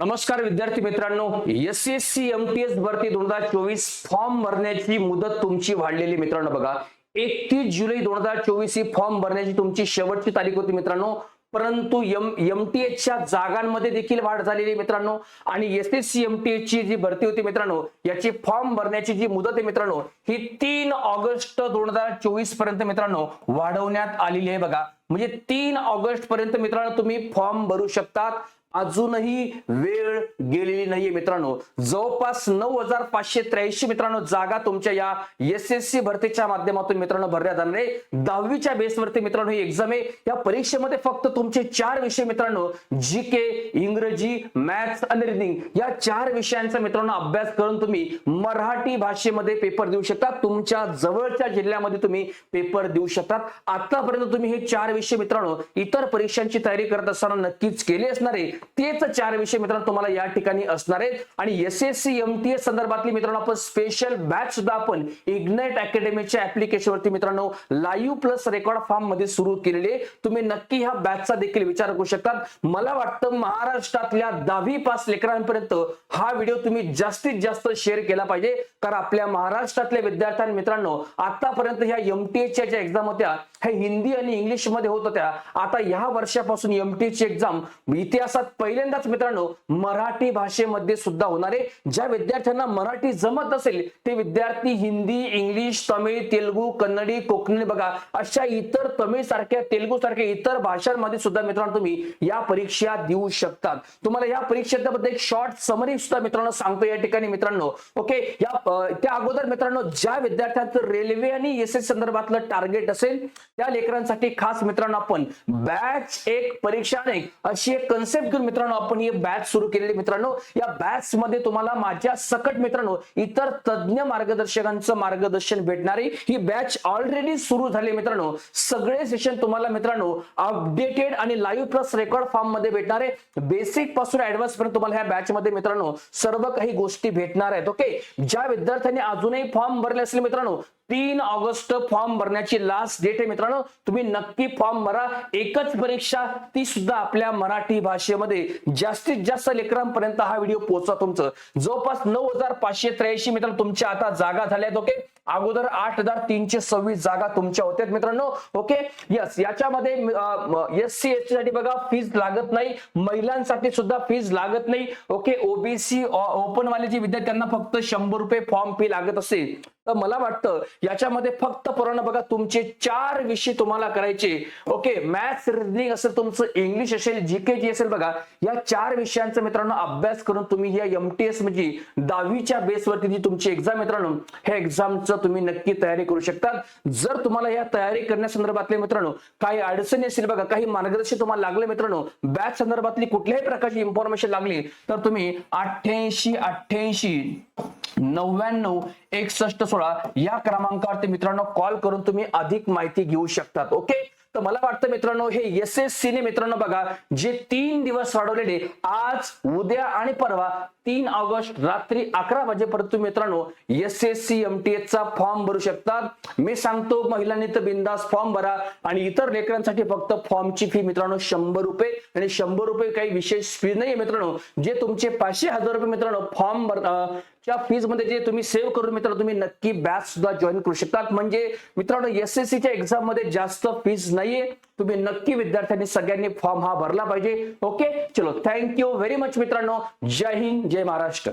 नमस्कार विद्यार्थी मित्रांनो S S C M T S भरती दोन हजार चोवीस फॉर्म भरण्याची मुदत तुमची वाढलेली मित्रांनो बघा. एकतीस जुलै दोन हजार चोवीस ही फॉर्म भरण्याची तुमची शेवटची तारीख होती मित्रांनो. परंतु एम एम टी एचच्या जागांमध्ये देखील वाढ झालेली आहे मित्रांनो. आणि S S C M T एचची जी भरती होती मित्रांनो याची फॉर्म भरण्याची जी मुदत आहे मित्रांनो ही तीन ऑगस्ट दोन हजार चोवीसपर्यंत मित्रांनो वाढवण्यात आलेली आहे बघा. म्हणजे तीन ऑगस्ट पर्यंत मित्रांनो तुम्ही फॉर्म भरू शकतात. अजूनही वेळ गेलेली नाहीये मित्रांनो. जवळपास नऊ हजार पाचशे त्र्याऐंशी मित्रांनो जागा तुमच्या या एस एस सी भरतीच्या माध्यमातून मित्रांनो भरण्यात जाणार आहे. दहावीच्या बेसवरती मित्रांनो ही एक्झाम आहे. या परीक्षेमध्ये फक्त तुमचे चार विषय मित्रांनो जी के इंग्रजी मॅथ्स आणि रिडिंग या चार विषयांचा मित्रांनो अभ्यास करून तुम्ही मराठी भाषेमध्ये पेपर देऊ शकता. तुमच्या जवळच्या जिल्ह्यामध्ये तुम्ही पेपर देऊ शकतात. आतापर्यंत तुम्ही हे चार विषय मित्रांनो इतर परीक्षांची तयारी करत असताना नक्कीच केले असणार आहे. तेच चार विषय मित्रांनो तुम्हाला या ठिकाणी असणार आहेत. आणि S S C M T S संदर्भातली मित्रांनो आपण स्पेशल बॅच सुद्धा आपण इग्नाइट अकॅडमीच्या ऍप्लिकेशन वरती मित्रांनो लाईव्ह प्लस रेकॉर्ड फॉर्ममध्ये सुरू केलेले आहे. तुम्ही नक्की ह्या बॅचचा देखील विचार करू शकतात मला वाटतं महाराष्ट्रातल्या दहावी पास लेकरांपर्यंत हा व्हिडिओ तुम्ही जास्तीत जास्त शेअर केला पाहिजे. कारण आपल्या महाराष्ट्रातल्या विद्यार्थ्यांनी मित्रांनो आतापर्यंत ह्या एमटीएच्या ज्या एक्झाम होत्या हे हिंदी आणि इंग्लिशमध्ये होत होत्या. आता ह्या वर्षापासून एमटीएची एक्झाम इतिहासात पहिल्यांदाच मित्रांनो मराठी भाषेमध्ये सुद्धा होणार आहे. ज्या विद्यार्थ्यांना मराठी जमत असेल ते विद्यार्थी हिंदी इंग्लिश तमिळ तेलुगू कन्नडी कोकणी बघा अशा इतर तमिळ सारख्या तेलुगू सारख्या इतर भाषांमध्ये सुद्धा मित्रांनो तुम्ही या परीक्षा देऊ शकतात तुम्हाला या परीक्षेबद्दल एक शॉर्ट समरी सुद्धा मित्रांनो सांगतो या ठिकाणी मित्रांनो. ओके या त्या अगोदर मित्रांनो ज्या विद्यार्थ्यांचं रेल्वे आणि एस एस संदर्भातलं टार्गेट असेल त्या लेकरांसाठी खास मित्रांनो आपण बॅच एक परीक्षा एक अशी एक कन्सेप्ट घेऊन मित्रांनो आपण ही बॅच सुरू केलेली मित्रांनो. या बॅच मध्ये तुम्हाला माझ्या सकट मित्रांनो इतर तज्ज्ञ मार्गदर्शकांचं मार्गदर्शन भेटणारी ही बॅच ऑलरेडी सुरू झाली मित्रांनो. सगळे सेशन तुम्हाला मित्रांनो अपडेटेड आणि लाईव्ह प्लस रेकॉर्ड फॉर्ममध्ये भेटणार. आहे बेसिकपासून ऍडव्हान्स पर्यंत तुम्हाला ह्या बॅच मध्ये मित्रांनो सर्व काही गोष्टी भेटणार आहेत ओके ज्या विद्यार्थ्यांनी अजूनही फॉर्म भरले असेल मित्रांनो तीन ऑगस्ट फॉर्म भरण्याची लास्ट डेट आहे मित्रांनो. तुम्ही नक्की फॉर्म भरा. एकच परीक्षा ती सुद्धा आपल्या मराठी भाषेमध्ये. जास्तीत जास्त लेकरांपर्यंत हा व्हिडिओ पोहोचवा तुमचं. जवळपास नऊ हजार पाचशे त्र्याऐंशी मित्रांनो तुमच्या आता जागा झाल्यात ओके अगोदर आठ हजार तीनशे सव्वीस जागा तुमच्या होत्या मित्रांनो ओके यस याच्यामध्ये एस सी एससाठी बघा फीज लागत नाही. महिलांसाठी सुद्धा फीज लागत नाही ओके ओबीसी ओपन वाले जे विद्यार्थ्यांना फक्त शंभर रुपये फॉर्म फी लागत असेल. तर मला वाटतं याच्यामध्ये फक्त पुराण बघा तुमचे चार विषय तुम्हाला करायचे. ओके मॅथ्स रिजनिंग असेल तुमचं इंग्लिश असेल जी के जी असेल बघा या चार विषयांचा मित्रांनो अभ्यास करून तुम्ही या एम टी एस म्हणजे दहावीच्या बेसवरती जी तुमची एक्झाम मित्रांनो ह्या एक्झामचं तुम्ही नक्की तयारी करू शकता. जर तुम्हाला या तयारी करण्यासंदर्भातले मित्रांनो काही अडचणी असेल बघा काही मार्गदर्शन तुम्हाला लागले मित्रांनो बॅच संदर्भातली कुठल्याही प्रकारची इन्फॉर्मेशन लागली तर तुम्ही अठ्ठ्याऐंशी अठ्ठ्याऐंशी नव्याण्णव एकसष्ट सोळा या क्रमांकावरती मित्रांनो कॉल करून तुम्ही अधिक माहिती घेऊ शकतात ओके तर मला वाटतं मित्रांनो हे एस एस सी ने मित्रांनो बघा जे तीन दिवस वाढवलेले आज उद्या आणि परवा तीन ऑगस्ट रात्री अकरा वाजेपर्यंत मित्रांनो S S C M T चा फॉर्म भरू शकतात. मी सांगतो महिलांनी तर बिंदास फॉर्म भरा आणि इतर लेकरांसाठी फक्त फॉर्मची फी मित्रांनो शंभर रुपये. आणि शंभर रुपये काही विशेष फी नाही मित्रांनो. जे तुमचे पाचशे हजार रुपये मित्रांनो फॉर्म भर च्या फीजमध्ये जे तुम्ही सेव्ह करून मित्रांनो तुम्ही नक्की बॅच सुद्धा जॉईन करू शकतात. म्हणजे मित्रांनो एस एस सीच्या एक्झाममध्ये जास्त फीज नाहीये. तुम्ही नक्की विद्यार्थ्यांनी सगळ्यांनी फॉर्म हा भरला पाहिजे. ओके चलो थँक्यू व्हेरी मच मित्रांनो. जय हिंद जय महाराष्ट्र.